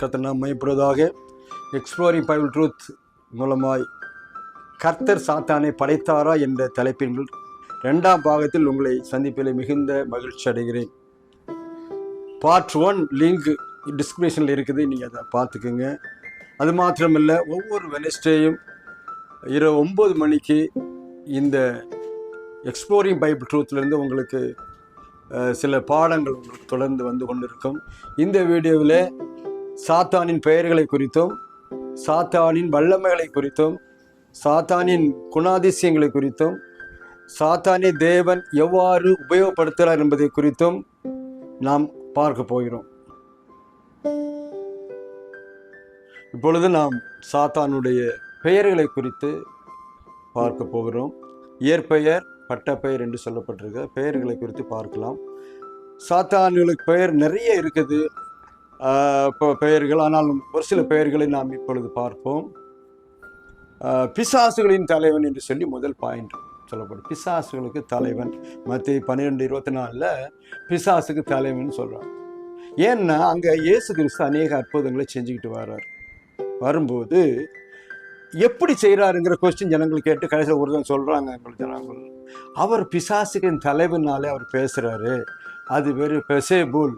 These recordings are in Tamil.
கத்தர் நாம் மையப்படுவதாக எக்ஸ்ப்ளோரிங் பைபிள் ட்ரூத் மூலமாய் கர்த்தர் சாத்தானை படைத்தாரா என்ற தலைப்பின் ரெண்டாம் பாகத்தில் உங்களை சந்திப்பதில் மிகுந்த மகிழ்ச்சி அடைகிறேன். பார்ட் ஒன் லிங்க் டிஸ்கிரிப்ஷனில் இருக்குது நீங்கள் அதை பார்த்துக்குங்க. அது மாத்திரமில்லை ஒவ்வொரு வெனஸ்டேயும் இரவு ஒம்பது மணிக்கு இந்த எக்ஸ்ப்ளோரிங் பைபிள் ட்ரூத்லேருந்து உங்களுக்கு சில பாடங்கள் உங்களுக்கு தொடர்ந்து வந்து கொண்டிருக்கும். இந்த வீடியோவில் சாத்தானின் பெயர்களை குறித்தும் சாத்தானின் வல்லமைகளை குறித்தும் சாத்தானின் குணாதிசயங்களை குறித்தும் சாத்தானை தேவன் எவ்வாறு உபயோகப்படுத்துகிறார் என்பதை குறித்தும் நாம் பார்க்க போகிறோம். இப்பொழுது நாம் சாத்தானுடைய பெயர்களை குறித்து பார்க்க போகிறோம். இயற்பெயர் பட்டப்பெயர் என்று சொல்லப்பட்டிருக்க பெயர்களை குறித்து பார்க்கலாம். சாத்தான்களுக்கு பெயர் நிறைய இருக்குது. பெயர்கள் ஆனால் ஒரு சில பெயர்களை நாம் இப்பொழுது பார்ப்போம். பிசாசுகளின் தலைவன் என்று சொல்லி முதல் பாயிண்ட் சொல்லப்படும். பிசாசுகளுக்கு தலைவன் மத்திய பன்னிரெண்டு இருபத்தி நாலில் பிசாசுக்கு தலைவன் சொல்கிறான் ஏன்னா அங்கே இயேசு கிறிஸ்து அநேக அற்புதங்களை செஞ்சுக்கிட்டு வர்றார். வரும்போது எப்படி செய்கிறாருங்கிற கொஸ்டின் ஜனங்கள் கேட்டு கடைசியில் ஒருத்தன் சொல்கிறாங்க எங்கள் ஜனங்கள். அவர் பிசாசுக்கின் தலைவனாலே அவர் பேசுகிறாரு அது வெறு பெசேபுல்.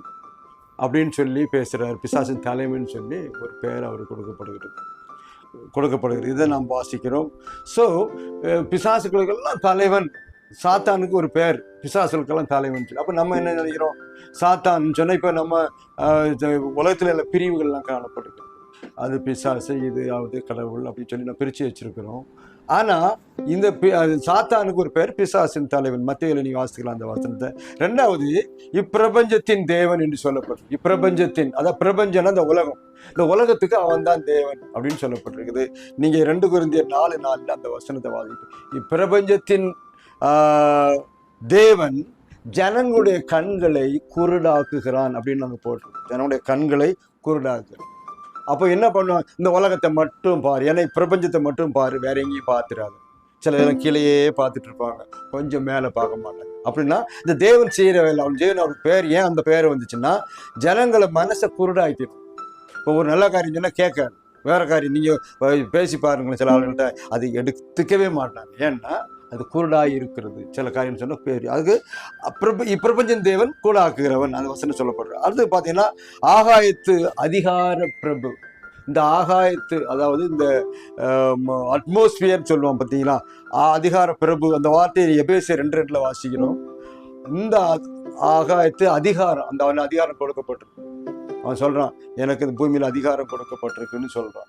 அப்படின்னு சொல்லி பேசுகிறார் பிசாசின் தலைமைன்னு சொல்லி ஒரு பெயர் அவர் கொடுக்கப்படுகிறது. கொடுக்கப்படுகிறது. இதை நாம் வாசிக்கிறோம். ஸோ பிசாசுகளுக்கெல்லாம் தலைவன். சாத்தானுக்கு ஒரு பெயர். பிசாசுகளுக்கெல்லாம் தலைவன் சொல்லி. அப்போ நம்ம என்ன நினைக்கிறோம்? சாத்தான் சொன்னால் இப்போ நம்ம உலகத்தில் உள்ள பிரிவுகள்லாம் காணப்படுது அது பிசாசு இது ஆகுது கடவுள் அப்படின்னு சொல்லி நம்ம பிரித்து வச்சுருக்கிறோம். ஆனால் இந்த சாத்தானுக்கு ஒரு பெயர் பிசாசின் தலைவன். மத்தியில் நீ வாசிக்கலாம் அந்த வசனத்தை. ரெண்டாவது இப்பிரபஞ்சத்தின் தேவன் என்று சொல்லப்பட்டிருக்கு. இப்பிரபஞ்சத்தின் அதாவது பிரபஞ்சம்னா அந்த உலகம். இந்த உலகத்துக்கு அவன் தான் தேவன் அப்படின்னு சொல்லப்பட்டிருக்குது. நீங்கள் ரெண்டு குருந்திய நாலு நாளில் அந்த வசனத்தை வாசிட்டு இப்பிரபஞ்சத்தின் தேவன் ஜனங்களுடைய கண்களை குருடாக்குகிறான் அப்படின்னு நாங்கள் போட்டிருக்கோம். ஜனங்களுடைய கண்களை குருடாக்குகிறான். அப்போ என்ன பண்ணுவான் இந்த உலகத்தை மட்டும் பாரு. ஏன்னா பிரபஞ்சத்தை மட்டும் பாரு. வேற எங்கேயும் பார்த்துறாது சில இதெல்லாம் கீழேயே பார்த்துட்டு இருப்பாங்க கொஞ்சம் மேலே பார்க்க மாட்டாங்க. அப்படின்னா இந்த தேவன் செய்கிற வேலை அவன் தேவன் அவர் பேர் ஏன் அந்த பேர் வந்துச்சுன்னா ஜனங்களை மனசை குருடாக்கிடும். இப்போ ஒரு நல்ல காரியம் சொன்னால் கேட்காது வேற காரியம். நீங்கள் பேசி பாருங்களேன் சில ஆளுங்கள்ட்ட. அது எடுத்துக்கவே மாட்டாங்க. ஏன்னா அது குருடாக இருக்கிறது. சில காரியம் சொன்னால் பேர். அதுக்கு அப்பிரப இப்பிரபஞ்சன் தேவன் கூடாக்குகிறவன் அந்த வசனம் சொல்லப்படுற. அடுத்து பார்த்தீங்கன்னா ஆகாயத்து அதிகார பிரபு. இந்த ஆகாயத்து அதாவது இந்த அட்மாஸ்பியர் சொல்லுவோம் பார்த்தீங்களா? ஆ- அதிகார பிரபு. அந்த வார்த்தையை எபேசிய ரெண்டு ரெண்டில் வாசிக்கணும். இந்த ஆகாயத்து அதிகாரம் அந்த அவன் அதிகாரம் கொடுக்கப்பட்டிருக்கு. அவன் சொல்கிறான் எனக்கு இந்த பூமியில் அதிகாரம் கொடுக்கப்பட்டிருக்குன்னு சொல்கிறான்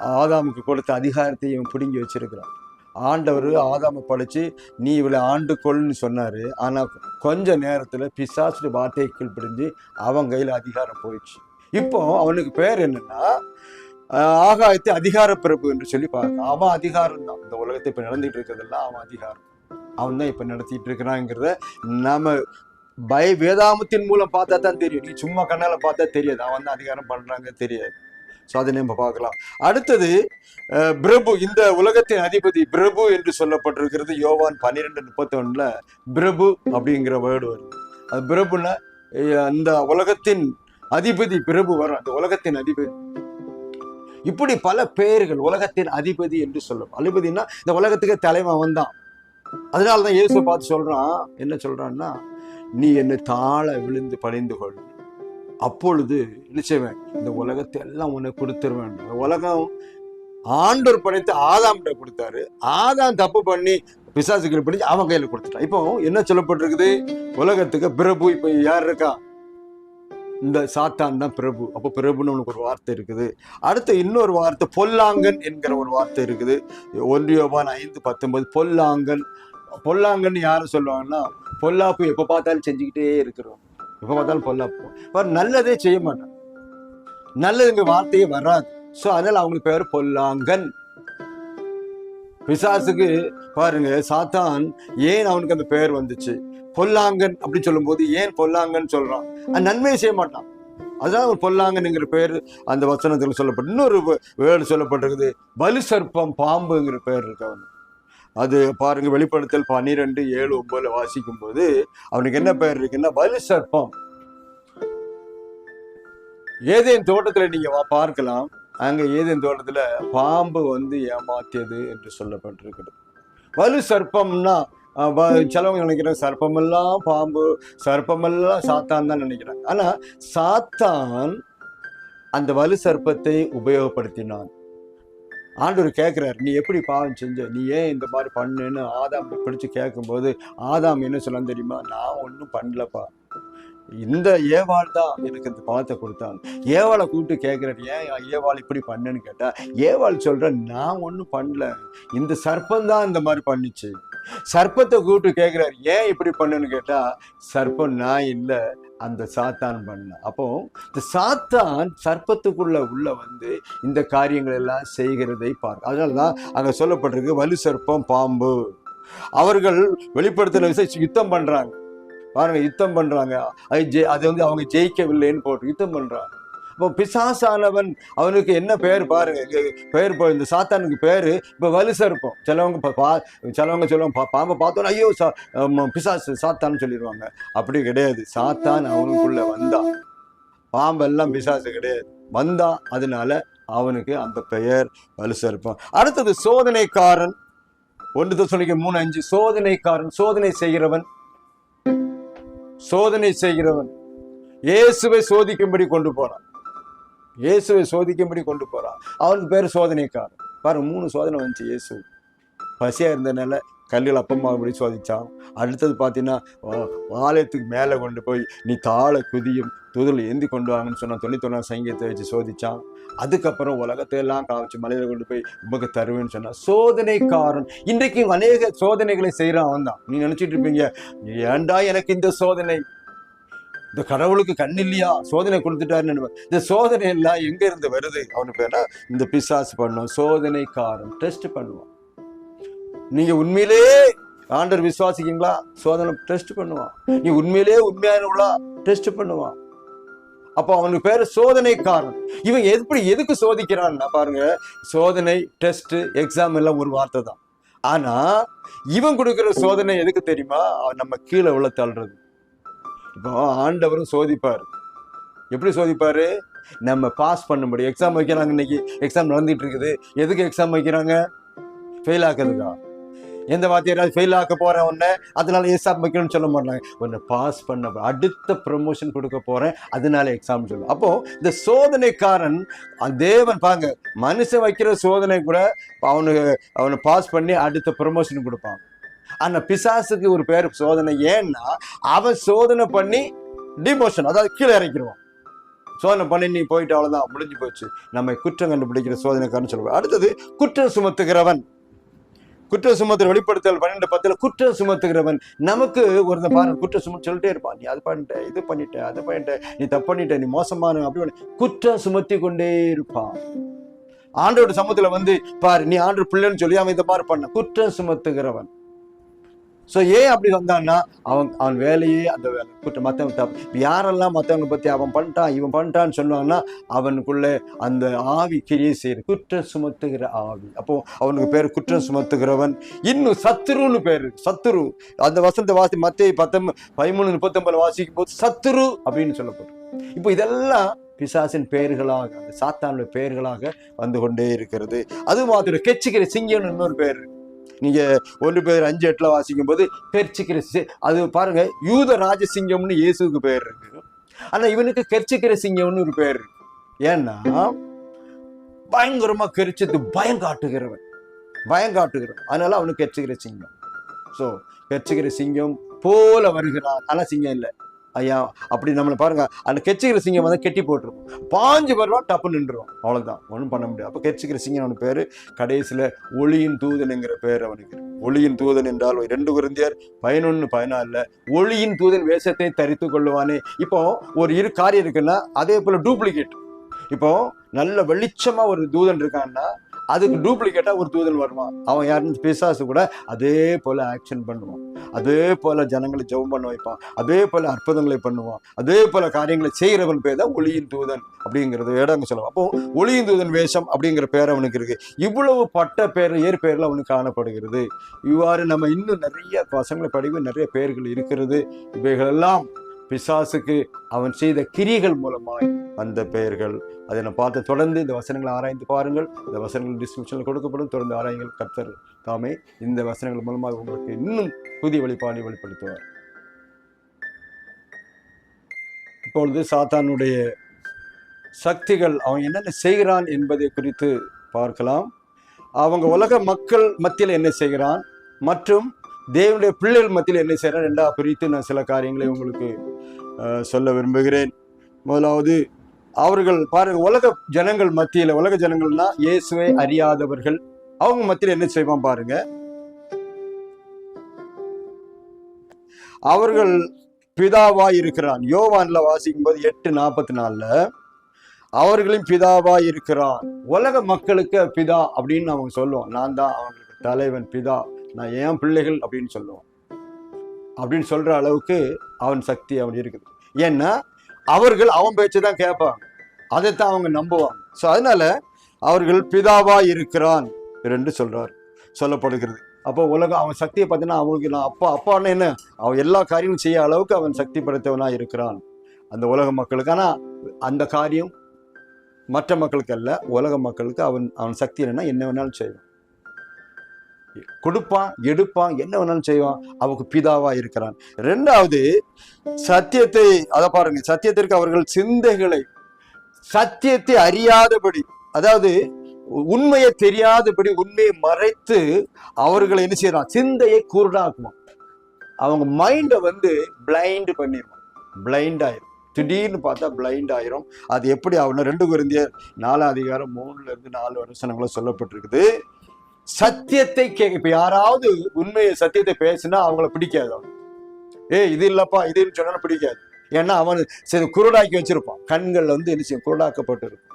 ஆதாமுக்கு கொடுத்த அதிகாரத்தை இவன் பிடுங்கி வச்சிருக்கிறான். ஆண்டவர் ஆதாமை படைச்சு நீ இவளை ஆண்டு கொள்னு சொன்னாரு. ஆனா கொஞ்ச நேரத்துல பிசாசு வார்த்தையை கீழ்ப்பிடிஞ்சு அவன் கையில அதிகாரம் போயிடுச்சு. இப்போ அவனுக்கு பேர் என்னன்னா ஆகாயத்தை அதிகார பிறப்பு என்று சொல்லி பார்க்க. அவன் அதிகாரம் தான் இந்த உலகத்தை இப்ப நடந்துட்டு இருக்கிறதெல்லாம் அவன் அதிகாரம். அவன் தான் இப்ப நடத்திட்டு இருக்கிறாங்கிறத நாம பய வேதாமத்தின் மூலம் பார்த்தா தான் தெரியும். நீ சும்மா கண்ணால பார்த்தா தெரியாது. அவன் தான் அதிகாரம் பண்றாங்க தெரியாது. ஸோ அதை நம்ம பார்க்கலாம். அடுத்தது பிரபு இந்த உலகத்தின் அதிபதி பிரபு என்று சொல்லப்பட்டிருக்கிறது. யோவான் பன்னிரெண்டு முப்பத்தொன்னில் பிரபு அப்படிங்கிற வேர்டு வருது. அது பிரபுன்னா அந்த உலகத்தின் அதிபதி பிரபு வரும் அந்த உலகத்தின் அதிபதி. இப்படி பல பெயர்கள் உலகத்தின் அதிபதி என்று சொல்லும். அதிபதினா இந்த உலகத்துக்கு தலைவன் அவன் தான். அதனால தான் இயேசு பார்த்து சொல்றான். என்ன சொல்றான்னா நீ என்னை தாழ விழுந்து பணிந்து கொள். அப்பொழுது என்ன செய்வேன்? இந்த உலகத்தை எல்லாம் உனக்கு கொடுத்துருவேன். இந்த உலகம் ஆண்டோர் படைத்து ஆதாம்கிட்ட கொடுத்தாரு. ஆதாம் தப்பு பண்ணி பிசாசுக்கு பிடிச்சி அவன் கையில் கொடுத்துட்டான். இப்போ என்ன சொல்லப்பட்டிருக்குது? உலகத்துக்கு பிரபு இப்போ யார் இருக்கா? இந்த சாத்தான் தான் பிரபு. அப்போ பிரபுன்னு உனக்கு ஒரு வார்த்தை இருக்குது. அடுத்து இன்னொரு வார்த்தை பொல்லாங்கன் என்கிற ஒரு வார்த்தை இருக்குது. ஒன்றியோபான் ஐந்து பத்தொன்பது பொல்லாங்கன். பொல்லாங்கன்னு யாரும் சொல்லுவாங்கன்னா பொல்லாப்பு எப்போ பார்த்தாலும் செஞ்சுக்கிட்டே இருக்கிறோம். எப்போ பார்த்தாலும் பொல்லாப்பு. அவர் நல்லதே செய்ய மாட்டான் நல்லதுங்க வார்த்தையே வராது. ஸோ அதனால் அவங்களுக்கு பேர் பொல்லாங்கன். பிசாசுக்கு பாருங்க சாத்தான் ஏன் அவனுக்கு அந்த பெயர் வந்துச்சு? பொல்லாங்கன் அப்படின்னு சொல்லும்போது ஏன் பொல்லாங்கன்னு சொல்றான்? அது நன்மையை செய்ய மாட்டான். அதான் ஒரு பொல்லாங்கன்னுங்கிற பேர் அந்த வசனத்தில் சொல்லப்பட்டு இன்னொரு வேர்டு சொல்லப்பட்டிருக்குது. பலு சர்ப்பம் பாம்புங்கிற பேர் இருக்கு அவனுக்கு. அது பாருங்க வெளிப்படுத்தல் பன்னிரெண்டு ஏழு ஒன்பதுல வாசிக்கும் போது அவனுக்கு என்ன பெயர் இருக்குன்னா வலு சர்ப்பம். ஏதேன் தோட்டத்துல நீங்க வா- பார்க்கலாம். அங்க ஏதேன் தோட்டத்துல பாம்பு வந்து ஏமாத்தியது என்று சொல்லப்பட்டிருக்கிறது. வலு சர்ப்பம்னா வ- சிலவங்க நினைக்கிறேன் சர்ப்பமெல்லாம் பாம்பு சர்ப்பமெல்லாம் சாத்தான் தான் நினைக்கிறாங்க. ஆனா சாத்தான் அந்த வலு சர்ப்பத்தை உபயோகப்படுத்தினான். ஆண்டவர் கேட்குறாரு நீ எப்படி பாவம் செஞ்ச? நீ ஏன் இந்த மாதிரி பண்ணுன்னு? ஆதாம் பிடிச்சி கேட்கும்போது ஆதாம் என்ன சொல்லலாம் தெரியுமா? நான் ஒன்றும் பண்ணலப்பா. இந்த ஏவாள் தான் எனக்கு இந்த பழத்தை கொடுத்தான் ஏவாளை கூப்பிட்டு கேட்குறாரு ஏன் ஏவாள் இப்படி பண்ணுன்னு கேட்டால் ஏவாள் சொல்கிறேன் நான் ஒன்றும் பண்ணல. இந்த சர்ப்பம் தான் இந்த மாதிரி பண்ணுச்சு. சர்ப்பத்தை கூப்பிட்டு கேட்குறாரு ஏன் இப்படி பண்ணுன்னு கேட்டால் சர்ப்பம் நான் இல்லை. அந்த சாத்தான் பண்ண. அப்போ இந்த சாத்தான் சர்ப்பத்துக்குள்ள உள்ள வந்து இந்த காரியங்கள் எல்லாம் செய்கிறதை பார்க்க அதனால தான் அங்க சொல்லப்பட்டிருக்கு வலு சர்ப்பம் பாம்பு. அவர்கள் வெளிப்படுத்தின விஷயம் யுத்தம் பண்றாங்க. பாருங்க யுத்தம் பண்றாங்க. அது ஜெய் அது வந்து அவங்க ஜெயிக்கவில்லைன்னு போட்டு யுத்தம் பண்றாங்க. இப்போ பிசாசானவன் அவனுக்கு என்ன பேர் பாருங்க இங்க பேர் இந்த சாத்தானுக்கு பேரு இப்போ வலு சர்ப்பம். சிலவங்க பா- சிலவங்க சொல்லுவாங்க பா- பாம்பை பார்த்தோன்னா ஐயோ சா பிசாசு சாத்தான்னு சொல்லிடுவாங்க. அப்படி கிடையாது. சாத்தான் அவனுக்குள்ள வந்தான் பாம்பெல்லாம் பிசாசு கிடையாது. வந்தான் அதனால அவனுக்கு அந்த பெயர் வலுசா இருப்பான் அடுத்தது சோதனைக்காரன். ஒன்று சொல்லிக்க மூணு அஞ்சு. சோதனைக்காரன் சோதனை செய்கிறவன். சோதனை செய்கிறவன். இயேசுவை சோதிக்கும்படி கொண்டு போனான். இயேசுவை சோதிக்கும்படி கொண்டு போகிறான் அவனுக்கு பேர் சோதனைக்காரன். பாரு மூணு சோதனை வந்துச்சு இயேசு. பசியாக இருந்தனால கல்லில் அப்பம்மாபடி சோதிச்சான். அடுத்தது பார்த்தீங்கன்னா ஆலயத்துக்கு மேலே கொண்டு போய் நீ தாழ குதியும் துதில் ஏந்தி கொண்டு வாங்கன்னு சொன்னால் தொண்ணூத்தொன்னா சங்கீதத்தை வச்சு சோதித்தான் அதுக்கப்புறம் உலகத்தை எல்லாம் காமிச்சு மலையில் கொண்டு போய் உமக்கு தருவேன்னு சொன்னால் சோதனைக்காரன். இன்றைக்கு அநேக சோதனைகளை செய்கிறான் அவன் தான். நீ நினச்சிட்டு இருப்பீங்க ஏன்டா எனக்கு இந்த சோதனை? இந்த கடவுளுக்கு கண் இல்லையா சோதனை கொடுத்துட்டாருன்னு இந்த சோதனை எல்லாம் எங்க இருந்து வருது? அவனுக்கு வேணா இந்த பிசாசு பண்ணும் சோதனைக்காரன் டெஸ்ட் பண்ணுவான். நீங்க உண்மையிலே ஆண்டர் விசுவாசிக்கீங்களா சோதனை டெஸ்ட் பண்ணுவான். நீ உண்மையிலே உண்மையானவளா? டெஸ்ட் பண்ணுவான். அப்போ அவனுக்கு பேரு சோதனைக்காரன். இவன் எப்படி எதுக்கு சோதிக்கிறான்னா பாருங்க சோதனை டெஸ்ட் எக்ஸாம் எல்லாம் ஒரு வார்த்தை தான் ஆனா இவன் கொடுக்குற சோதனை எதுக்கு தெரியுமா? அவன் நம்ம கீழே உள்ள தள்ளுறது. இப்போ ஆண்டவரும் சோதிப்பார். எப்படி சோதிப்பார்? நம்ம பாஸ் பண்ண முடியும் எக்ஸாம் வைக்கிறாங்க இன்னைக்கு. எக்ஸாம் நடந்துட்டு இருக்குது எதுக்கு எக்ஸாம் வைக்கிறாங்க? ஃபெயில் ஆக்குதுக்கா எந்த வார்த்தையாவது ஃபெயில் ஆக்க போகிறேன் உன்னை. அதனால எக்ஸாம் வைக்கணும்னு சொல்ல மாட்டாங்க. உன்னை பாஸ் பண்ண அடுத்த ப்ரமோஷன் கொடுக்க போகிறேன் அதனால எக்ஸாம் சொல்லுவோம் அப்போது இந்த சோதனைக்காரன் அந்த தேவன் பாங்க மனுஷன் வைக்கிற சோதனை கூட அவனுக்கு அவனை பாஸ் பண்ணி அடுத்த ப்ரமோஷன் கொடுப்பான். ஆனா பிசாசுக்கு ஒரு பேர் சோதனை. ஏன்னா அவன் சோதனை பண்ணி டிமோஷன் அதாவது கீழே இறக்கிடுவான் சோதனை பண்ணி நீ போயிட்டு அவ்வளவுதான் முடிஞ்சு போச்சு. நம்ம குற்றம் கண்டுபிடிக்கிற சோதனைக்காரன் சொல்லுவாங்க அடுத்தது குற்றம் சுமத்துகிறவன். குற்றம் சுமத்துற வெளிப்படுத்தல் பன்னெண்டு பத்துல குற்றம் சுமத்துகிறவன். நமக்கு ஒரு பாருங்க குற்றம் சுமத்து சொல்லிட்டே இருப்பான். நீ அது பண்ணிட்ட இது பண்ணிட்ட அது பண்ணிட்ட நீ தப்பு பண்ணிட்ட நீ மோசமான அப்படி பண்ண குற்றம் சுமத்தி கொண்டே இருப்பான். ஆண்டோட சமூகத்துல வந்து பாரு நீ ஆண்டு பிள்ளைன்னு சொல்லி அவன் இந்த மாதிரி பண்ண. குற்றம் சுமத்துகிறவன். ஸோ ஏன் அப்படி வந்தான்னா அவன் அவன் வேலையே அந்த வேலை குற்றம் மற்றவங்க தப்பு யாரெல்லாம் மற்றவங்க பற்றி அவன் பண்ணிட்டான் இவன் பண்ணிட்டான்னு சொன்னாங்கன்னா அவனுக்குள்ளே அந்த ஆவி கிரியை செய்கிற குற்றம் சுமத்துகிற ஆவி. அப்போ அவனுக்கு பேர் குற்றம் சுமத்துகிறவன். இன்னும் சத்துருன்னு பேர். சத்துரு. அந்த வசந்த வாசி மத்திய பத்தொன்பது பதிமூணு முப்பத்தொம்பது வாசிக்கும் போது சத்துரு அப்படின்னு சொல்லப்படும். இப்போ இதெல்லாம் பிசாசின் பெயர்களாக அந்த சாத்தானுடைய பெயர்களாக வந்து கொண்டே இருக்கிறது. அது மாதிரி கெச்சிக்கிற சிங்கம்னு இன்னொரு பேர். நீங்க ஒன்று பேர் அஞ்சு எட்டுல வாசிக்கும் போது கெர்ச்சிக்கிற கிறிஸ்து அது பாருங்க யூத ராஜசிங்கம்னு இயேசுக்கு பேர் இருக்கு. ஆனா இவனுக்கு கெர்ச்சிக்கிற சிங்கம்னு ஒரு பேர் இருக்கு. ஏன்னா பயங்கரமா கெரிச்சது பயம் காட்டுகிறவன். பயம் காட்டுகிறவன். அதனால அவனுக்கு கெர்ச்சிக்கிற சிங்கம் ஸோ கெர்ச்சிக்கிற சிங்கம் போல வருகிறான். ஆனால் சிங்கம் இல்லை. ஐயா அப்படி நம்மளை பாருங்க அந்த கெச்சிக்கிற சிங்கம் வந்து கெட்டி போட்டுருக்கும் பாஞ்சு வருவான் டப்பு நின்றுடும் அவ்வளோதான் ஒன்றும் பண்ண முடியாது. அப்போ கெச்சிக்கிற சிங்கம் அவனுக்கு பேர் கடைசியில் ஒளியின் தூதனுங்கிற பேர் அவனுக்கு. ஒளியின் தூதன் என்றால் ரெண்டு குருந்தியர் பதினொன்று பதினாலில் ஒளியின் தூதன் வேஷத்தை தரித்து கொள்ளுவானே. இப்போ ஒரு இரு காரியம் இருக்குன்னா அதே போல் டூப்ளிகேட் இப்போ நல்ல வெளிச்சமாக ஒரு தூதன் இருக்கான்னா அதுக்கு டூப்ளிகேட்டா ஒரு தூதன் வருவான் அவன் யாருன்னு பிசாசு கூட அதே போல ஆக்ஷன் பண்ணுவான். அதே போல ஜனங்களை ஜெபம் பண்ண வைப்பான். அதே போல அற்புதங்களை பண்ணுவான். அதே போல காரியங்களை செய்கிறவன் பேர் தான் ஒளியின் தூதன் அப்படிங்கிறது இடங்க சொல்லுவான். அப்போ ஒளியின் தூதன் வேஷம் அப்படிங்கிற பேர் அவனுக்கு இருக்கு. இவ்வளவு பட்ட பேர் ஏறு பேர்ல அவனுக்கு காணப்படுகிறது. இவ்வாறு நம்ம இன்னும் நிறைய பசங்களை படிவு நிறைய பேர்கள் இருக்கிறது. இவைகளெல்லாம் பிசாசுக்கு அவன் செய்த கிரிகள் மூலமாய் அந்த பெயர்கள். அதை நான் பார்த்து தொடர்ந்து இந்த வசனங்களை ஆராய்ந்து பாருங்கள். இந்த வசனங்கள் டிஸ்கிரிப்ஷனில் கொடுக்கப்படும் தொடர்ந்து ஆராயுங்கள். கர்த்தர் தாமே இந்த வசனங்கள் மூலமாக உங்களுக்கு இன்னும் புதிய வழிபாடு வெளிப்படுத்துவார். இப்பொழுது சாத்தானுடைய சக்திகள் அவன் என்னென்ன செய்கிறான் என்பதை குறித்து பார்க்கலாம். அவங்க உலக மக்கள் மத்தியில் என்ன செய்கிறான்? மற்றும் தேவனுடைய பிள்ளைகள் மத்தியில் என்ன செய்கிறான்? ரெண்டா குறித்து நான் சில காரியங்களை உங்களுக்கு சொல்ல விரும்புகிறேன். முதலாவது அவர்கள் பாருங்க உலக ஜனங்கள் மத்தியில் உலக ஜனங்கள்னா இயேசுவை அறியாதவர்கள். அவங்க மத்தியில் என்ன செய்வான் பாருங்க? அவர்கள் பிதாவா இருக்கிறான் யோவான்ல வாசிக்கும் போது எட்டு நாற்பத்தி நாலுல அவர்களும் பிதாவா இருக்கிறான் உலக மக்களுக்கு பிதா அப்படின்னு அவங்க சொல்லுவோம். நான் தான் அவங்களுக்கு தலைவன் பிதா. நான் ஏன் பிள்ளைகள் அப்படின்னு சொல்லுவோம். அப்படின்னு சொல்ற அளவுக்கு அவன் சக்தி அவன் இருக்குது. ஏன்னா அவர்கள் அவன் பேச்சு தான் கேட்பாங்க. அதைத்தான் அவங்க நம்புவாங்க. ஸோ அதனால அவர்கள் பிதாவா இருக்கிறான் என்று சொல்றார் சொல்லப்படுகிறது. அப்போ உலகம் அவன் சக்தியை பார்த்தீங்கன்னா அவனுக்கு நான் அப்பா அப்பான்னு என்ன? அவன் எல்லா காரியமும் செய்ய அளவுக்கு அவன் சக்தி படைத்தவனாக இருக்கிறான் அந்த உலக மக்களுக்கு. ஆனால் அந்த காரியம் மற்ற மக்களுக்கு அல்ல உலக மக்களுக்கு அவன் அவன் சக்தி என்னன்னா என்ன வேணாலும் செய்வான். கொடுப்பான் எடுப்பான் என்ன வேணாலும் செய்வான் அவனுக்கு பிதாவா இருக்கிறான் ரெண்டாவது சத்தியத்தை அதை பாருங்க சத்தியத்திற்கு அவர்கள் சிந்தைகளை சத்தியத்தை அறியாதபடி அதாவது உண்மையை தெரியாதபடி உண்மையை மறைத்து அவர்களை என்ன செய்யறான் சிந்தையை குருடாக்குவான் அவங்க மைண்டை வந்து பிளைண்ட் பண்ணிடுவான் பிளைண்ட் ஆயிரும். திடீர்னு பார்த்தா பிளைண்ட் ஆயிரும். அது எப்படி ஆகணும் ரெண்டு குருந்தியர் நாலாம் அதிகாரம் மூணுல இருந்து நாலு வருஷங்களும் சொல்லப்பட்டிருக்குது. சத்தியத்தை கே இப்ப யாராவது உண்மையை சத்தியத்தை பேசினா அவங்கள பிடிக்காது. அவனுக்கு. ஏய் இது இல்லப்பா இதுன்னு சொன்னாலும் பிடிக்காது. ஏன்னா அவன் சரி குருடாக்கி வச்சிருப்பான். கண்கள் வந்து என்ன செய்யும்? குருடாக்கப்பட்டு இருக்கும்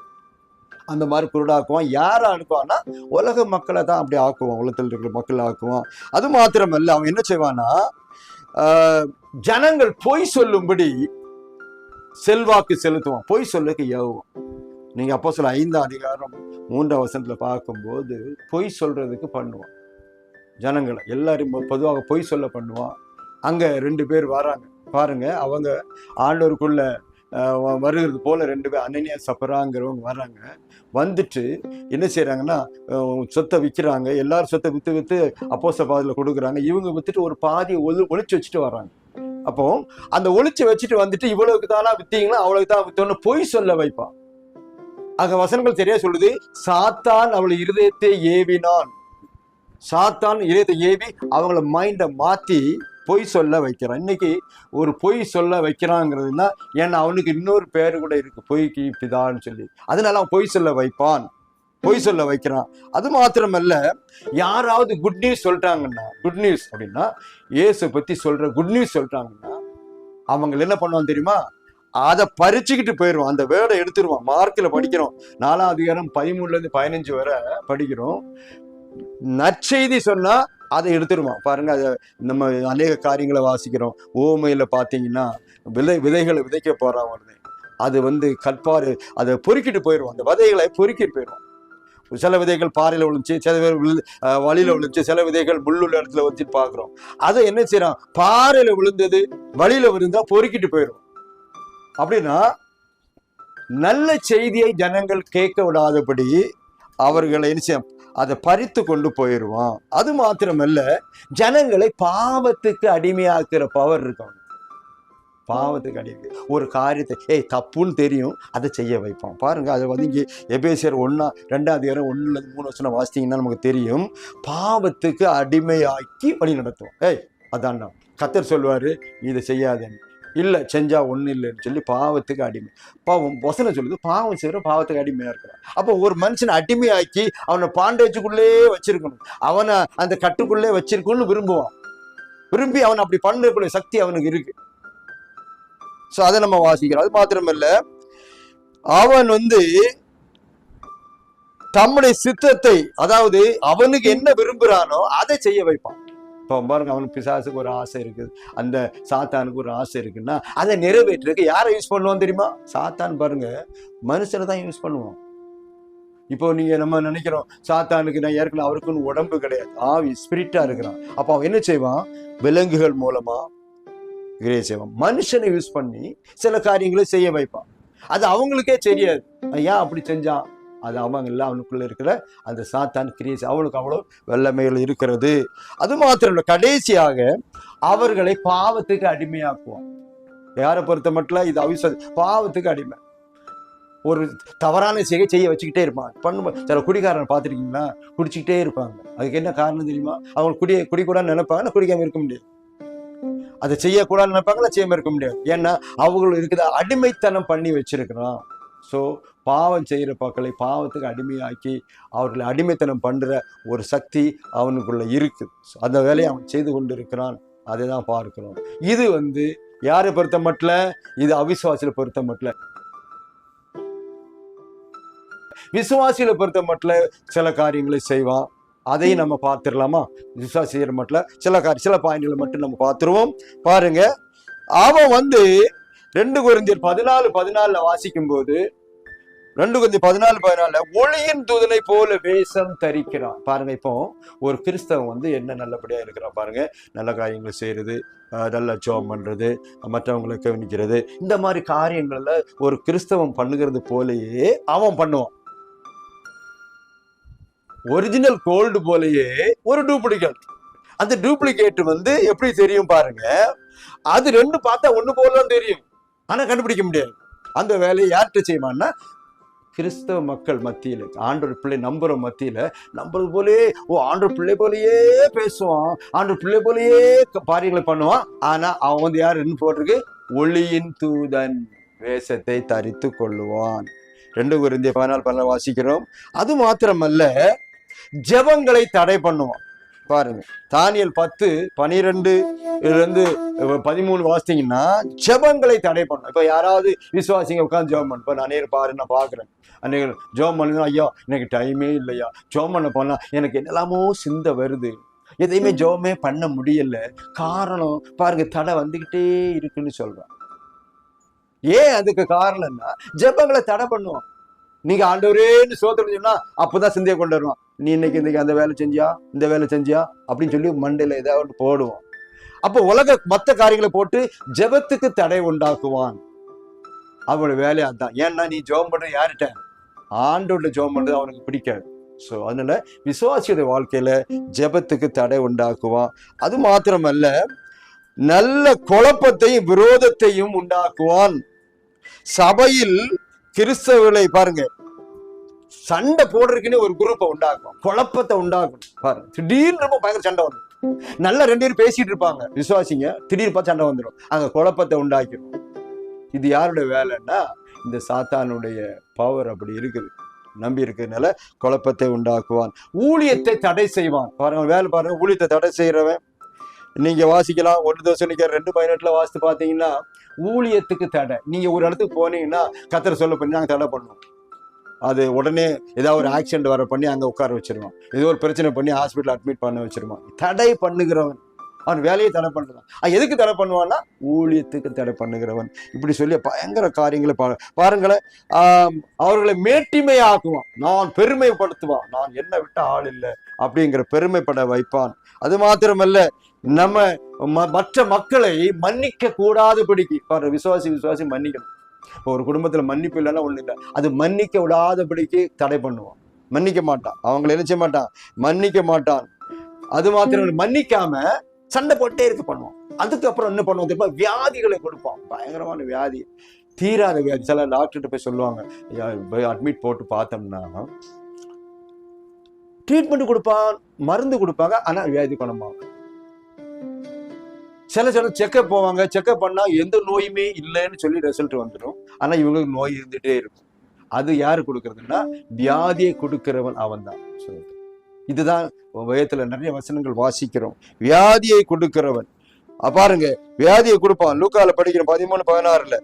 அந்த மாதிரி குருடாக்குவான். யாரை அனுப்புவான்னா உலக மக்களை தான் அப்படி ஆக்குவான். உலகத்தில் இருக்கிற மக்களை ஆக்குவான். அது மாத்திரமல்ல அவன் என்ன செய்வான்னா ஜனங்கள் பொய் சொல்லும்படி செல்வாக்கு செலுத்துவான். பொய் சொல்லுக்கு ஏவுவான். நீங்கள் அப்போ சொல்ல ஐந்தாம் அதிகாரம் மூன்றாம் வசனத்தில் பார்க்கும்போது பொய் சொல்கிறதுக்கு பண்ணுவான். ஜனங்களை எல்லாரும் பொதுவாக பொய் சொல்ல பண்ணுவான். அங்கே ரெண்டு பேர் வராங்க. பாருங்க அவங்க ஆண்டோருக்குள்ள வ- வருகிறது போல ரெண்டு பேர் அனனியா சப்பராங்கிறவங்க வராங்க வந்துட்டு என்ன செய்கிறாங்கன்னா சொத்தை விற்கிறாங்க எல்லாரும் சொத்தை விற்று விற்று அப்போஸ்தல பாதையில் கொடுக்குறாங்க. இவங்க வித்துட்டு ஒரு பாதி ஒளி ஒழிச்சு வச்சுட்டு வராங்க அப்போ அந்த ஒழிச்சு வச்சுட்டு வந்துட்டு இவ்வளவுக்கு தானா வித்தீங்களா அவ்வளவுக்கு தான் வித்தோன்னு பொய் சொல்ல வைப்பான் அங்க வசனங்கள் சரியா சொல்லுது சாத்தான் அவளை இருதயத்தை ஏவினான். சாத்தான் இதயத்தை ஏவி அவங்கள மைண்டை மாற்றி பொய் சொல்ல வைக்கிறான். இன்னைக்கு ஒரு பொய் சொல்ல வைக்கிறாங்கிறதுனா ஏன்னா அவனுக்கு இன்னொரு பேர் கூட இருக்கு. பொய்க்கு இப்படிதான்னு சொல்லி. அதனால அவன் பொய் சொல்ல வைப்பான். பொய் சொல்ல வைக்கிறான். அது மாத்திரமல்ல யாராவது குட் நியூஸ் சொல்லிட்டாங்கன்னா குட் நியூஸ் அப்படின்னா இயேசு பத்தி சொல்ற குட் நியூஸ் சொல்றாங்கன்னா அவங்க என்ன பண்ணுவான் தெரியுமா? அதை பறிச்சுக்கிட்டு போயிடுவான். அந்த வேர்டை எடுத்துருவான். மார்க்கில் படிக்கிறோம். நாலாம் அதிகாரம் பதிமூணுல இருந்து பதினஞ்சு வரை படிக்கிறோம். நற்செய்தி சொன்னா அதை எடுத்துருவான் பாருங்கள் அதை நம்ம அநேக காரியங்களை வாசிக்கிறோம். ஓமையில் பார்த்தீங்கன்னா விதை விதைகளை விதைக்க போகிறான் வருது அது வந்து கற்பாறு அதை பொறுக்கிட்டு போயிடுவோம் அந்த விதைகளை பொறுக்கிட்டு போயிடும் சில விதைகள் பாறையில் விழுந்துச்சு சில பேர் விழு- விழுந்துச்சு சில விதைகள் முள்ளுள்ள இடத்துல வச்சு பார்க்குறோம். அதை என்ன செய்யறோம்? பாறையில் விழுந்தது வழியில் விழுந்தால் பொறுக்கிட்டு போயிடும் அப்படின்னா நல்ல செய்தியை ஜனங்கள் கேட்க விடாதபடி அவர்களை என்ன செய்ய அதை பறித்து கொண்டு போயிடுவான் அது மாத்திரமல்ல ஜனங்களை பாவத்துக்கு அடிமையாக்குற பவர் இருக்கும் பாவத்துக்கு அடிமை ஒரு காரியத்தை ஏய் தப்புன்னு தெரியும் அதை செய்ய வைப்பான். பாருங்க அதை வந்து இங்கே எபேசியர் ஒன்றா ரெண்டாவது இடம் ஒன்று மூணு வருஷம் வாசித்தீங்கன்னா நமக்கு தெரியும். பாவத்துக்கு அடிமையாக்கி வழி நடத்துவோம் ஏய் அதான் கத்தர் சொல்லுவார் இதை செய்யாதேன்னு. இல்லை செஞ்சால் ஒன்றும் இல்லைன்னு சொல்லி பாவத்துக்கு அடிமை. பாவம் வசனம் சொல்லுது பாவம் செய்கிற பாவத்துக்கு அடிமையாக இருக்கிறான். அப்போ ஒரு மனுஷனை அடிமையாக்கி அவனை பாண்டேஜுக்குள்ளே வச்சிருக்கணும். அவனை அந்த கட்டுக்குள்ளே வச்சிருக்கணும்னு விரும்புவான். விரும்பி அவன் அப்படி பண்ணக்கூடிய சக்தி அவனுக்கு இருக்கு. ஸோ அதை நம்ம வாசிக்கிறோம். அது மாத்திரமல்ல அவன் வந்து தம்முடைய சித்தத்தை அதாவது அவனுக்கு என்ன விரும்புகிறானோ அதை செய்ய வைப்பான். இப்போ பாருங்க அவனுக்கு பிசாசுக்கு ஒரு ஆசை இருக்குது. அந்த சாத்தானுக்கு ஒரு ஆசை இருக்குன்னா அதை நிறைவேற்றுறதுக்கு யாரை யூஸ் பண்ணுவான் தெரியுமா? சாத்தான் பாருங்க மனுஷனை தான் யூஸ் பண்ணுவான். இப்போ நீங்கள் நம்ம நினைக்கிறோம் சாத்தானுக்கு நான் ஏற்கனவே அவருக்குன்னு உடம்பு கிடையாது. ஆவி ஸ்பிரிட்டாக இருக்கிறான். அப்போ அவன் என்ன செய்வான்? விலங்குகள் மூலமாக கிரியை செய்வான். மனுஷனை யூஸ் பண்ணி சில காரியங்களை செய்ய வைப்பான். அது அவங்களுக்கே தெரியாது. ஏன் அப்படி செஞ்சான்? அது அவங்க அவனுக்குள்ளே இருக்கிற அந்த சாத்தான் கிரியேஸ் அவனுக்கு அவ்வளோ வல்லமைகள் இருக்கிறது. அது மாத்திரம் இல்லை கடைசியாக அவர்களை பாவத்துக்கு அடிமையாக்குவான். யாரை பொறுத்த மட்டும் இது அவிச பாவத்துக்கு அடிமை. ஒரு தவறான செய்கை செய்ய வச்சுக்கிட்டே இருப்பான். பண்ணும்போது சில குடிகாரன் பார்த்துருக்கீங்களா? குடிச்சிக்கிட்டே இருப்பாங்க. அதுக்கு என்ன காரணம் தெரியுமா? அவங்க குடி குடிக்கூடாதுன்னு நினைப்பாங்க குடிக்காமல் இருக்க முடியாது. அதை செய்யக்கூடாதுன்னு நினைப்பாங்களா செய்யாமல் இருக்க முடியாது. ஏன்னா அவங்களுக்கு இருக்கிற அடிமைத்தனம் பண்ணி வச்சிருக்கிறான். ஸோ பாவம் செய்கிற மக்களை பாவத்துக்கு அடிமையாக்கி அவர்களை அடிமைத்தனம் பண்ணுற ஒரு சக்தி அவனுக்குள்ளே இருக்குது அந்த வேலையை அவன் செய்து கொண்டு இருக்கிறான் அதை தான் பார்க்கிறோம். இது வந்து யாரை பொறுத்த மட்டும் இது அவிசுவாசியில் பொறுத்த மட்டும் விசுவாசியில் பொறுத்த மட்டும் சில காரியங்களை செய்வான். அதையும் நம்ம பார்த்துடலாமா? விசுவாசி செய்யற மட்டும் சில காரிய சில பாயிண்ட்களை மட்டும் நம்ம பார்த்துருவோம். பாருங்க. அவன் வந்து ரெண்டு குறைஞ்சர் பதினாலு பதினாலில் வாசிக்கும் போது ரெண்டு கொஞ்சம் பதினாலு பதினாலுல ஒளியின் தூதனை போல வேஷம் தரிக்கிறான். பாருங்க இப்போ ஒரு கிறிஸ்தவன் வந்து என்ன நல்லபடியா இருக்கிறான் பாருங்க. நல்ல காரியங்களை செய்யறது நல்ல ஜோம் பண்றது மற்றவங்களை கவனிக்கிறது. இந்த மாதிரி காரியங்கள்ல ஒரு கிறிஸ்தவன் பண்ணுகிறது போலயே அவன் பண்ணுவான். ஒரிஜினல் கோல்டு போலயே ஒரு டூப்ளிகேட் அந்த டூப்ளிகேட் வந்து எப்படி தெரியும் பாருங்க? அது ரெண்டு பார்த்தா ஒண்ணு போல தான் தெரியும். ஆனா கண்டுபிடிக்க முடியாது. அந்த வேலையை யார்கிட்ட செய்வான்னா கிறிஸ்தவ மக்கள் மத்தியில் ஆண்டோர் பிள்ளை நம்புற மத்தியில் நம்புறது போலயே ஓ ஆண்டவர் பிள்ளை போலயே பேசுவான் ஆண்டவர் பிள்ளை போலயே பாரியங்களை பண்ணுவான். ஆனால் அவன் வந்து யாருன்னு போட்டிருக்கு ஒளியின் தூதன் வேஷத்தை தரித்து கொள்ளுவான். ரெண்டு குருந்திய பதினாலு பதினாலு வாசிக்கிறோம். அது மாத்திரமல்ல ஜெபங்களை தடை பண்ணுவான். பாருங்க. தானியல் பத்து பனிரெண்டு இருந்து பதிமூணு வாசித்தீங்கன்னா ஜெபங்களை தடை பண்ணும் இப்போ யாராவது விசுவாசிங்க உட்காந்து ஜோம் பண்ணு இப்போ நான் நேரு பாரு நான் பார்க்குறேன். அன்னைக்கு ஜெபம் பண்ணுங்க ஐயா எனக்கு டைமே இல்லையா? ஜோம் பண்ண போனால் எனக்கு என்னெல்லாமோ சிந்தை வருது. எதையுமே ஜெபமே பண்ண முடியல. காரணம் பாருங்க தடை வந்துக்கிட்டே இருக்குன்னு சொல்றேன். ஏன் அதுக்கு காரணம்னா ஜெபங்களை தடை பண்ணுவோம் நீங்க ஆண்டவரேன்னு சோத்திரம் சொன்னா அப்பதான் சிந்தையை கொண்டு வருவான் நீ இன்னைக்கு இன்னைக்கு அந்த வேலை செஞ்சியா? இந்த வேலை செஞ்சியா? அப்படின்னு சொல்லி மண்டையில ஏதாவது போடுவோம். போடுவான் அப்போ உலக மத்த காரியங்களை போட்டு ஜெபத்துக்கு தடை உண்டாக்குவான். அவனோட வேலையா தான் ஏன்னா நீ ஜெபம் பண்ற யார்கிட்ட? ஆண்டோட ஜெபம் பண்றது அவனுக்கு பிடிக்காது. ஸோ அதனால விசுவாசியோட வாழ்க்கையில ஜெபத்துக்கு தடை உண்டாக்குவான். அது மாத்திரமல்ல நல்ல குழப்பத்தையும் விரோதத்தையும் உண்டாக்குவான். சபையில் கிறிஸ்தவர்களை பாருங்க. சண்டை போடுறதுக்குன்னு ஒரு குரூப்பை உண்டாக்கும் குழப்பத்தை உண்டாக்கும் பாருங்க. திடீர்னு ரொம்ப பயங்கர சண்டை வரும் நல்லா ரெண்டு பேரும் பேசிட்டு இருப்பாங்க. விசுவாசிங்க திடீர் பார்த்து சண்டை வந்துடும். அங்க குழப்பத்தை உண்டாக்கிடும் இது யாருடைய வேலைன்னா இந்த சாத்தானுடைய பவர் அப்படி இருக்குது. நம்பி இருக்கிறதுனால குழப்பத்தை உண்டாக்குவான். ஊழியத்தை தடை செய்வான். பாருங்க வேலை பாருங்க ஊழியத்தை தடை செய்யறவன் நீங்க வாசிக்கலாம். ஒன்று தோசனிக்க ரெண்டு பதினெட்டுல வாசித்து பார்த்தீங்கன்னா ஊழியத்துக்கு தடை. நீங்க ஒரு இடத்துக்கு போனீங்கன்னா கத்திர சொல்ல பண்ணி நாங்கள் தடை பண்ணுவோம். அது உடனே ஏதாவது ஒரு ஆக்சிடென்ட் வர பண்ணி அங்கே உட்கார வச்சிருவான் ஏதோ ஒரு பிரச்சனை பண்ணி ஹாஸ்பிட்டல் அட்மிட் பண்ண வச்சிருவான் தடை பண்ணுகிறவன். அவன் வேலையை தடை பண்ணுறான். அவன் எதுக்கு தடை பண்ணுவான்னா ஊழியத்துக்கு தடை பண்ணுகிறவன். இப்படி சொல்லி பயங்கர காரியங்களை பா பாருங்களேன். அவர்களை அவர்களை மேட்டிமையாக்குவான். நான் பெருமைப்படுத்துவான். நான் என்ன விட்ட ஆள் இல்லை அப்படிங்கிற பெருமைப்பட வைப்பான். அது மாத்திரமல்ல நம்ம ம- மற்ற மக்களை மன்னிக்க கூடாதபடிக்கு பாரு விசுவாசி விசுவாசி மன்னிக்கணும். இப்போ ஒரு குடும்பத்துல மன்னிப்பு இல்லைன்னா ஒன்றும் இல்லை. அது மன்னிக்க விடாதபடிக்கு தடை பண்ணுவான். மன்னிக்க மாட்டான். அவங்களை என்ன செய்ய மாட்டான். மன்னிக்க மாட்டான். அது மாத்திரம் மன்னிக்காம சண்டை போட்டே இருக்க பண்ணுவான். அதுக்கப்புறம் என்ன பண்ணுவோம் திரும்ப வியாதிகளை கொடுப்பான். பயங்கரமான வியாதி. தீராத வியாதி. சில டாக்டர்கிட்ட போய் சொல்லுவாங்க. போய் அட்மிட் போட்டு பார்த்தோம்னா ட்ரீட்மெண்ட் கொடுப்பான் மருந்து கொடுப்பாங்க ஆனால் வியாதி குணமாகும். சில சில செக்கப் போவாங்க. செக்கப் பண்ணா எந்த நோயுமே இல்லைன்னு சொல்லி ரிசல்ட் வந்துடும் ஆனா இவங்களுக்கு நோய் இருந்துட்டே இருக்கும். அது யாரு கொடுக்கறதுன்னா வியாதியை கொடுக்கிறவன் அவன் தான் இதுதான் வேதத்துல நிறைய வசனங்கள் வாசிக்கிறோம். வியாதியை கொடுக்கிறவன். பாருங்க. வியாதியை கொடுப்பான். லூக்கால படிக்கிற பதிமூணு பதினாறுல.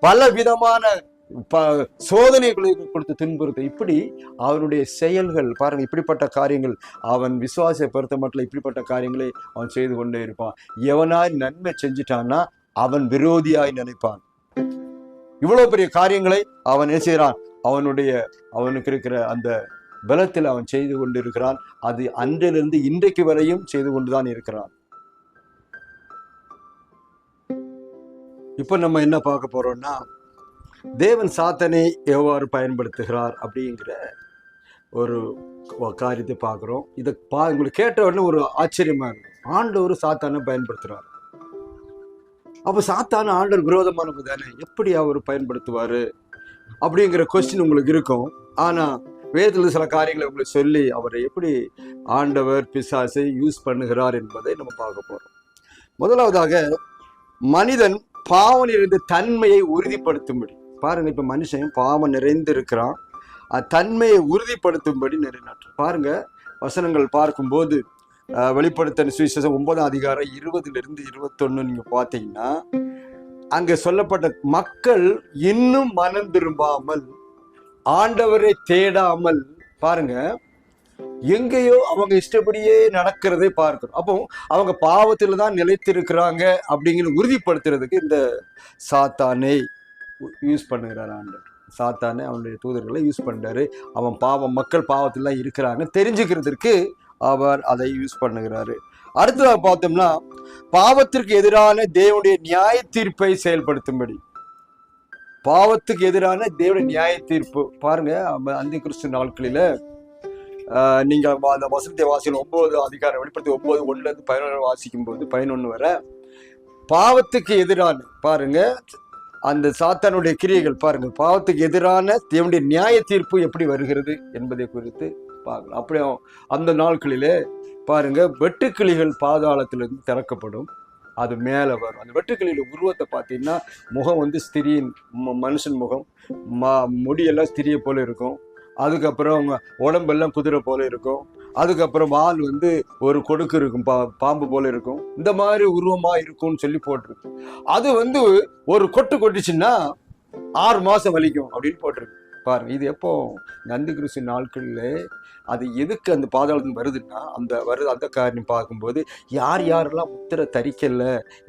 பல விதமான சோதனைகளை கொடுத்து துன்புறுத்த இப்படி அவனுடைய செயல்கள் பாருங்கள் இப்படிப்பட்ட காரியங்கள் அவன் விசுவாச பொறுத்த மட்டும் இப்படிப்பட்ட காரியங்களை அவன் செய்து கொண்டே இருப்பான். எவனாய் நன்மை செஞ்சிட்டான்னா அவன் விரோதியாய் நினைப்பான். இவ்வளவு பெரிய காரியங்களை அவன் என்ன செய்கிறான் அவனுடைய அவனுக்கு இருக்கிற அந்த பலத்தில் அவன் செய்து கொண்டிருக்கிறான். அது அன்றிலிருந்து இன்றைக்கு வரையும் செய்து கொண்டுதான் இருக்கிறான். இப்போ நம்ம என்ன பார்க்க போறோம்னா தேவன் சாத்தனை எவ்வாறு பயன்படுத்துகிறார் அப்படிங்கிற ஒரு காரியத்தை பார்க்குறோம். இதை பா உங்களுக்கு கேட்ட உடனே ஒரு ஆச்சரியமாக இருக்கும் ஆண்டவர் சாத்தானை பயன்படுத்துகிறார் அப்போ சாத்தான ஆண்டவர் விரோதமானது தானே? எப்படி அவர் பயன்படுத்துவார்? அப்படிங்கிற கொஸ்டின் உங்களுக்கு இருக்கும். ஆனால் வேதத்தில் சில காரியங்களை உங்களுக்கு சொல்லி அவரை எப்படி ஆண்டவர் பிசாசை யூஸ் பண்ணுகிறார் என்பதை நம்ம பார்க்க போகிறோம் முதலாவதாக மனிதன் பாவம் தன்மையை உறுதிப்படுத்தும்படி. பாருங்க இப்போ மனுஷன் பாவம் நிறைந்து இருக்கிறான் தன்மையை உறுதிப்படுத்தும்படி நிறைநாட்டு பாருங்க வசனங்கள் பார்க்கும்போது அஹ், வெளிப்படுத்தின சுவிசேஷம் ஒன்பதாம் அதிகாரம் இருபதுலேருந்து இருபத்தொன்னு நீங்கள் பார்த்தீங்கன்னா அங்கே சொல்லப்பட்ட மக்கள் இன்னும் மனம் திரும்பாமல் ஆண்டவரை தேடாமல் பாருங்க எங்கேயோ அவங்க இஷ்டப்படியே நடக்கிறதை பார்க்கிறோம். அப்போ அவங்க பாவத்தில் தான் நிலைத்திருக்கிறாங்க அப்படிங்கிற உறுதிப்படுத்துறதுக்கு இந்த சாத்தானை யூஸ் பண்ணுகிறார் ஆண்டு சாத்தானே அவனுடைய தூதர்களை யூஸ் பண்ணுறாரு அவன் பாவம் மக்கள் பாவத்தில் இருக்கிறாங்க. தெரிஞ்சுக்கிறதுக்கு அவர் அதை யூஸ் பண்ணுகிறாரு. அடுத்ததாக பார்த்தோம்னா பாவத்திற்கு எதிரான தேவனுடைய நியாய தீர்ப்பை செயல்படுத்தும்படி. பாவத்துக்கு எதிரான தேவனுடைய நியாய தீர்ப்பு. பாருங்க அந்த கிறிஸ்து நாட்களில் நீங்கள் அந்த வசனத்தை வாசிகள் ஒன்பது அதிகாரம் வெளிப்படுத்தி ஒன்பது ஒன்றுலேருந்து பதினொன்று வாசிக்கும் போது பதினொன்று வரை பாவத்துக்கு எதிரான பாருங்க அந்த சாத்தானுடைய கிரியைகள் பாருங்க. பாவத்துக்கு எதிரான தேவனுடைய நியாய தீர்ப்பு எப்படி வருகிறது என்பதை குறித்து பார்க்கலாம். அப்படியே அந்த நாட்களிலே பாருங்க வெட்டுக்கிளிகள் பாதாளத்திலிருந்து திறக்கப்படும். அது மேலே வரும். அந்த வெட்டுக்கிளியோட உருவத்தை பார்த்தீங்கன்னா முகம் வந்து ஸ்திரியின் ம- மனுஷன் முகம். ம முடியெல்லாம் ஸ்திரியை போல இருக்கும். அதுக்கப்புறம் அவங்க உடம்பெல்லாம் குதிரை போல இருக்கும். அதுக்கப்புறம் வால் வந்து ஒரு கொடுக்கு இருக்கும் பா பாம்பு போல இருக்கும். இந்த மாதிரி உருவமா இருக்கும்னு சொல்லி போட்டிருக்கு. அது வந்து ஒரு கொட்டு கொட்டுச்சுன்னா ஆறு மாசம் வலிக்கும் அப்படின்னு போட்டிருக்கு. பாருங்க இது எப்போ நந்தி கிருஷ்ண நாட்களில் அது எதுக்கு அந்த பாதாளத்துக்கு வருதுன்னா அந்த வருது அந்த காரியம் பார்க்கும்போது யார் யாரெல்லாம் முத்திரை தரிக்கல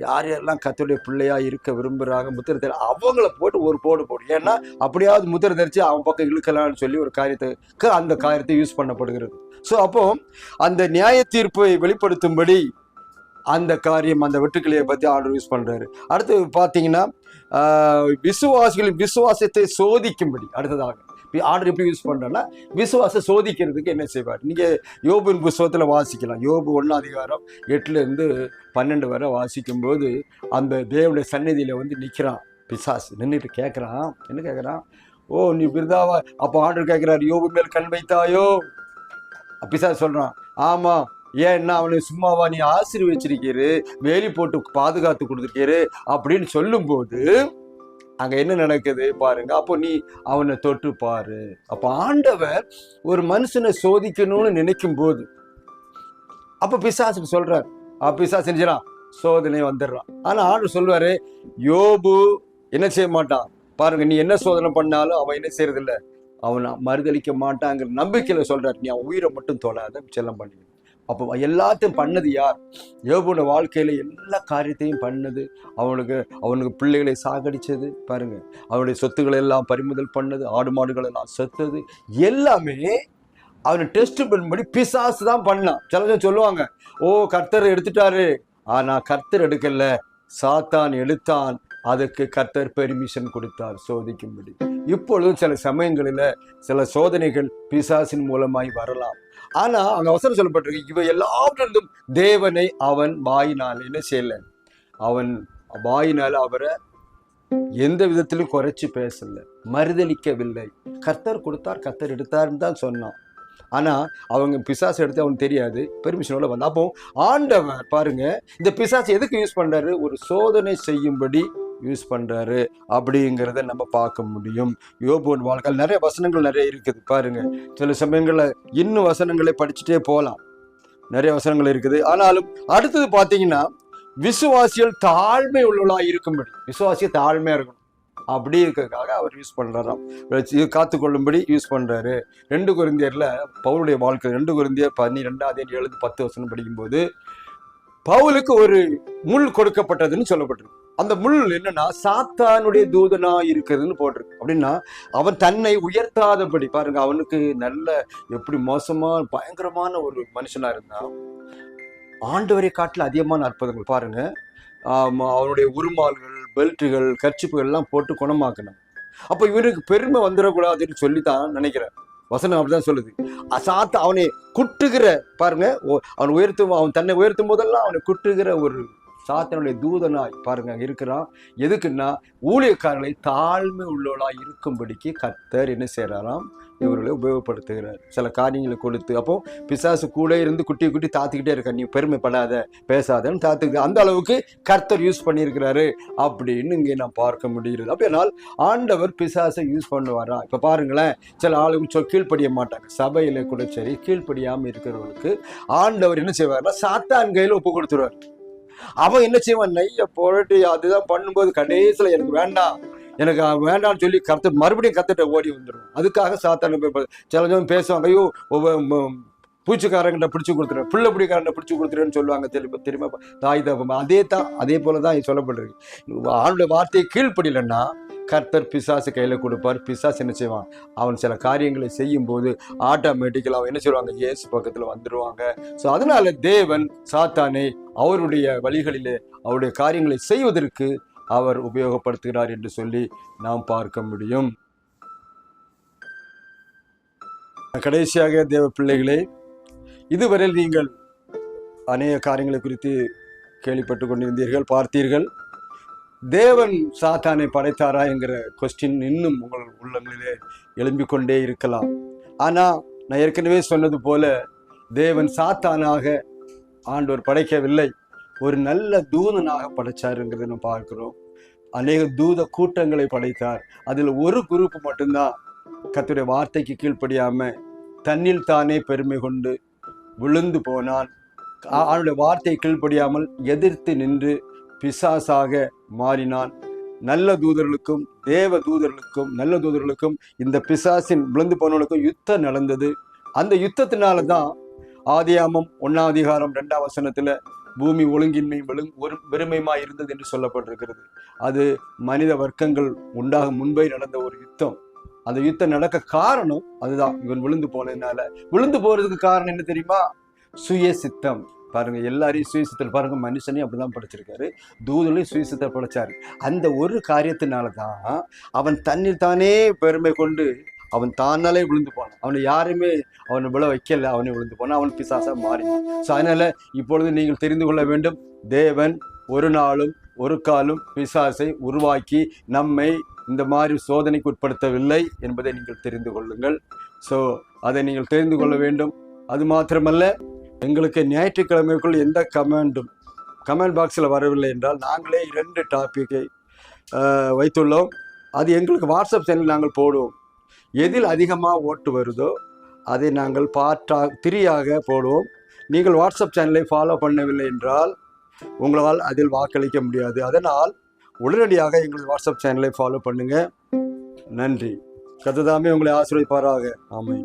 யார் யாரெல்லாம் கத்தோடைய பிள்ளையாக இருக்க விரும்புகிறாங்க முத்திரை தரி அவங்கள போட்டு ஒரு போடு போடு. ஏன்னா அப்படியாவது முத்திரை தரித்து அவன் பக்கம் இழுக்கலாம்னு சொல்லி ஒரு காரியத்துக்கு அந்த காரியத்தை யூஸ் பண்ணப்படுகிறது. ஸோ அப்போ அந்த நியாய தீர்ப்பை வெளிப்படுத்தும்படி அந்த காரியம் அந்த வெட்டுக்கிளியை பற்றி ஆர்டர் யூஸ் பண்ணுறாரு அடுத்து பார்த்தீங்கன்னா விசுவாசிகளின் விசுவாசத்தை சோதிக்கும்படி அடுத்ததாக. ஆர்டர் எப்படி யூஸ் பண்றேன்னா விசுவாசம் சோதிக்கிறதுக்கு என்ன செய்வார்? நீங்கள் யோபின் புஸ்தகத்தில் வாசிக்கலாம். யோபு ஒன்றாம் அதிகாரம் எட்டுலேருந்து பன்னெண்டு வரை வாசிக்கும்போது அந்த தேவனுடைய சந்நிதியில வந்து நிற்கிறான் பிசாசு நின்றுட்டு கேட்குறான் என்ன கேட்குறான் ஓ நீ பிரிதாவா? அப்போ ஆர்டர் கேட்குறாரு யோபு மேல் கண் வைத்தாயோ? பிசாசு சொல்கிறான் ஆமாம் ஏன்னா அவனை சும்மாவா நீ ஆசீர்வச்சிருக்கீரு? வேலி போட்டு பாதுகாத்து கொடுத்துருக்கீரு? அப்படின்னு சொல்லும்போது அங்க என்ன நடக்குது பாருங்க. அப்போ நீ அவனை தொட்டு பாரு. அப்ப ஆண்டவர் ஒரு மனுஷனை சோதிக்கணும்னு நினைக்கும் போது அப்ப பிசாசுக்கு சொல்றார். பிசாசு செஞ்சிடான் சோதனை வந்துடுறான். ஆனா ஆண்டு சொல்வாரு யோபு என்ன செய்ய மாட்டான்? பாருங்க நீ என்ன சோதனை பண்ணாலும் அவன் என்ன செய்யறதில்ல. அவனை மறுதளிக்க மாட்டாங்கிற நம்பிக்கையில சொல்றாரு. நீ அவன் உயிரை மட்டும் தொடாத செல்லம் பண்ணிடு. அப்போ எல்லாத்தையும் பண்ணது யார்? யோபுன வாழ்க்கையில் எல்லா காரியத்தையும் பண்ணது. அவனுக்கு அவனுக்கு பிள்ளைகளை சாகடிச்சது பாருங்க. அவனுடைய சொத்துக்களை எல்லாம் பறிமுதல் பண்ணது ஆடு மாடுகள் எல்லாம் செத்தது எல்லாமே அவனை டெஸ்ட் பண்ணும்படி பிசாசு தான் பண்ணான். சில பேர் சொல்லுவாங்க ஓ கர்த்தர் எடுத்துட்டாரு. ஆனால் கர்த்தர் எடுக்கல. சாத்தான் எடுத்தான். அதுக்கு கர்த்தர் பெர்மிஷன் கொடுத்தார் சோதிக்கும்படி. இப்பொழுதும் சில சமயங்களில் சில சோதனைகள் பிசாசின் மூலமாய் வரலாம். ஆனா அங்க அவசரம் சொல்லப்பட்டிருக்கு இவை எல்லாவற்றிலிருந்தும் தேவனை அவன் வாயினால் என்ன செய்யல? அவன் வாயினால் அவரை எந்த விதத்திலும் குறைச்சி பேசல மறுதளிக்கவில்லை. கர்த்தர் கொடுத்தார் கர்த்தர் எடுத்தார்னு தான் சொன்னான். ஆனா அவங்க பிசாசு எடுத்து அவனுக்கு தெரியாது பெர்மிஷனோட வந்தான். அப்போ ஆண்டவர் பாருங்க இந்த பிசாசு எதுக்கு யூஸ் பண்ணுறாரு ஒரு சோதனை செய்யும்படி யூஸ் பண்ணுறாரு அப்படிங்கிறத நம்ம பார்க்க முடியும். யோபுவன் வாழ்க்கை நிறைய வசனங்கள் நிறைய இருக்குது. பாருங்கள் சில சமயங்களில் இன்னும் வசனங்களை படிச்சுட்டே போகலாம். நிறைய வசனங்கள் இருக்குது. ஆனாலும் அடுத்தது பார்த்தீங்கன்னா விசுவாசிகள் தாழ்மை உள்ளவளாக இருக்கும்படி. விசுவாசிய தாழ்மையாக இருக்கணும். அப்படி இருக்கிறதுக்காக அவர் யூஸ் பண்ணுறாராம் இது காத்துக்கொள்ளும்படி யூஸ் பண்ணுறாரு ரெண்டு குருந்தியரில் பவுலுடைய வாழ்க்கை ரெண்டு குருந்தியர் பன்னிரெண்டாம் அதே எழுது பத்து வசனம் படிக்கும்போது பவுலுக்கு ஒரு முள் கொடுக்கப்பட்டதுன்னு சொல்லப்பட்டிருக்கு. அந்த முள் என்னன்னா சாத்தானுடைய தூதனா இருக்குதுன்னு போட்டிருக்கு. அப்படின்னா அவன் தன்னை உயர்த்தாதபடி பாருங்க அவனுக்கு நல்ல எப்படி மோசமா பயங்கரமான ஒரு மனுஷனா இருந்தான். ஆண்டவரை காட்டில் அதிகமான அற்புதங்கள் பாருங்க. அவனுடைய உருமால்கள் பெல்ட்டுகள் கர்ச்சிப்புகள் எல்லாம் போட்டு குணமாக்கினான். அப்ப இவனுக்கு பெருமை வந்துடக்கூடாதுன்னு சொல்லித்தான் நினைக்கிறேன். வசனம் அப்படிதான் சொல்லுது. அசாத்த அவனை குட்டுகிற பாருங்க ஓ- அவன் உயர்த்தும் அவன் தன்னை உயர்த்தும் போதெல்லாம் அவனை குட்டுகிற ஒரு சாத்தனுடைய தூதனாய் பாருங்க இருக்கிறான். எதுக்குன்னா ஊழியக்காரர்களை தாழ்மை உள்ளவளாய் இருக்கும்படிக்கு கர்த்தர் என்ன செய்கிறாராம் இவர்களை உபயோகப்படுத்துகிறார். சில காரியங்களை கொடுத்து அப்போ பிசாசு கூட இருந்து குட்டி குட்டி தாத்துக்கிட்டே இருக்க நீ பெருமைப்படாத பேசாதன்னு தாத்துக்கு அந்த அளவுக்கு கர்த்தர் யூஸ் பண்ணியிருக்கிறாரு அப்படின்னு இங்கே நான் பார்க்க முடிகிறது. அப்படியானால் ஆண்டவர் பிசாசை யூஸ் பண்ணுவாரா? இப்போ பாருங்களேன் சில ஆளுங்க சொ கீழ்ப்படிய மாட்டாங்க. சபையில் கூட சரி கீழ்ப்படியாமல் இருக்கிறவங்களுக்கு ஆண்டவர் என்ன செய்வார்னா சாத்தான் கையில் ஒப்பு கொடுத்துருவார். அவன் என்ன செய்வான்? நெய்ய புரட்டி அதுதான் பண்ணும்போது கடைசியில் எனக்கு வேண்டாம். எனக்கு அவன் வேண்டாம்னு சொல்லி கற்று மறுபடியும் கத்துட்ட ஓடி வந்துடும் அதுக்காக சாத்தான சில பேசுவாங்க ஐயோ ஒவ்வொ- பூச்சிக்காரங்கிட்ட பிடிச்சு கொடுத்துருவேன் பிள்ளை பிடிக்காரங்கிட்ட பிடிச்சு கொடுத்துருன்னு சொல்லுவாங்க திரும்ப திரும்ப தாய் தப்பமா அதே தான் அதே போல தான் சொல்லப்படுறது சொல்லப்பட்டிருக்கு. ஆளுடைய வார்த்தையை கீழ்ப்படியிலன்னா கர்த்தர் பிசாசு கையில் கொடுப்பார் பிசாசு என்ன செய்வான்? அவன் சில காரியங்களை செய்யும்போது ஆட்டோமேட்டிக்கலாக அவன் என்ன செய்வாங்க இயேசு பக்கத்தில் வந்துடுவாங்க ஸோ அதனால தேவன் சாத்தானை அவருடைய வழிகளிலே அவருடைய காரியங்களை செய்வதற்கு அவர் உபயோகப்படுத்துகிறார் என்று சொல்லி நாம் பார்க்க முடியும். கடைசியாக தேவ பிள்ளைகளே இதுவரையில் நீங்கள் அநேக காரியங்களை குறித்து கேள்விப்பட்டு கொண்டிருந்தீர்கள் பார்த்தீர்கள். தேவன் சாத்தானை படைத்தாரா என்கிற கொஸ்டின் இன்னும் உங்கள் உள்ளங்களிலே எழும்பிக் கொண்டே இருக்கலாம். ஆனால் நான் ஏற்கனவே சொன்னது போல தேவன் சாத்தானாக ஆண்டவர் படைக்கவில்லை. ஒரு நல்ல தூதனாக படைச்சாருங்கிறத நம்ம பார்க்கிறோம். அநேக தூத கூட்டங்களை படைத்தார். அதில் ஒரு குரூப் மட்டும்தான் கத்துடைய வார்த்தைக்கு கீழ்ப்படியாமல் தன்னில் தானே பெருமை கொண்டு விழுந்து போனான். அவனுடைய வார்த்தை கீழ்ப்படியாமல் எதிர்த்து நின்று பிசாசாக மாறினான். நல்ல தூதர்களுக்கும் தேவ தூதர்களுக்கும் நல்ல தூதர்களுக்கும் இந்த பிசாசின் விழுந்து போனவனுக்கும் யுத்தம் நடந்தது. அந்த யுத்தத்தினால தான் ஆதியாமம் ஒன்னாம் அதிகாரம் ரெண்டாம் வசனத்தில் பூமி ஒழுங்கின்மை வெளுங் ஒரு வெறுமையுமா இருந்தது என்று சொல்லப்பட்டிருக்கிறது. அது மனித வர்க்கங்கள் உண்டாக முன்பே நடந்த ஒரு யுத்தம். அந்த யுத்தம் நடக்க காரணம் அதுதான். இவன் விழுந்து போனதுனால. விழுந்து போறதுக்கு காரணம் என்ன தெரியுமா? சுய சித்தம் பாருங்க எல்லாரையும் சுயசித்தல். பாருங்க மனுஷனையும் அப்படிதான் படைச்சிருக்காரு. தூதலையும் சுயசித்தல் படைச்சாரு. அந்த ஒரு காரியத்தினால தான் அவன் தண்ணீர் தானே பெருமை கொண்டு அவன் தானாலே விழுந்து போனான். அவனை யாருமே அவனை விழ வைக்கல. அவனை விழுந்து போனான். அவன் பிசாசா மாறினான் ஸோ அதனால இப்பொழுது நீங்கள் தெரிந்து கொள்ள வேண்டும். தேவன் ஒரு நாளும் ஒரு காலும் பிசாசை உருவாக்கி நம்மை இந்த மாதிரி சோதனைக்கு உட்படுத்தவில்லை என்பதை நீங்கள் தெரிந்து கொள்ளுங்கள். ஸோ அதை நீங்கள் தெரிந்து கொள்ள வேண்டும். அது மாத்திரமல்ல எங்களுக்கு ஞாயிற்றுக்கிழமைக்குள் எந்த கமெண்டும் கமெண்ட் பாக்ஸில் வரவில்லை என்றால் நாங்களே இரண்டு டாப்பிக்கை வைத்துள்ளோம். அது எங்களுக்கு வாட்ஸ்அப் சேனல் நாங்கள் போடுவோம். எதில் அதிகமாக ஓட்டு வருதோ அதை நாங்கள் பார்ட்டாக திரியாக போடுவோம். நீங்கள் வாட்ஸ்அப் சேனலை ஃபாலோ பண்ணவில்லை என்றால் உங்களால் அதில் வாக்களிக்க முடியாது. அதனால் உடனடியாக எங்கள் வாட்ஸ்அப் சேனலை ஃபாலோ பண்ணுங்க. நன்றி. கத்ததாமே உங்களை ஆசிரியப்பாராக ஆமை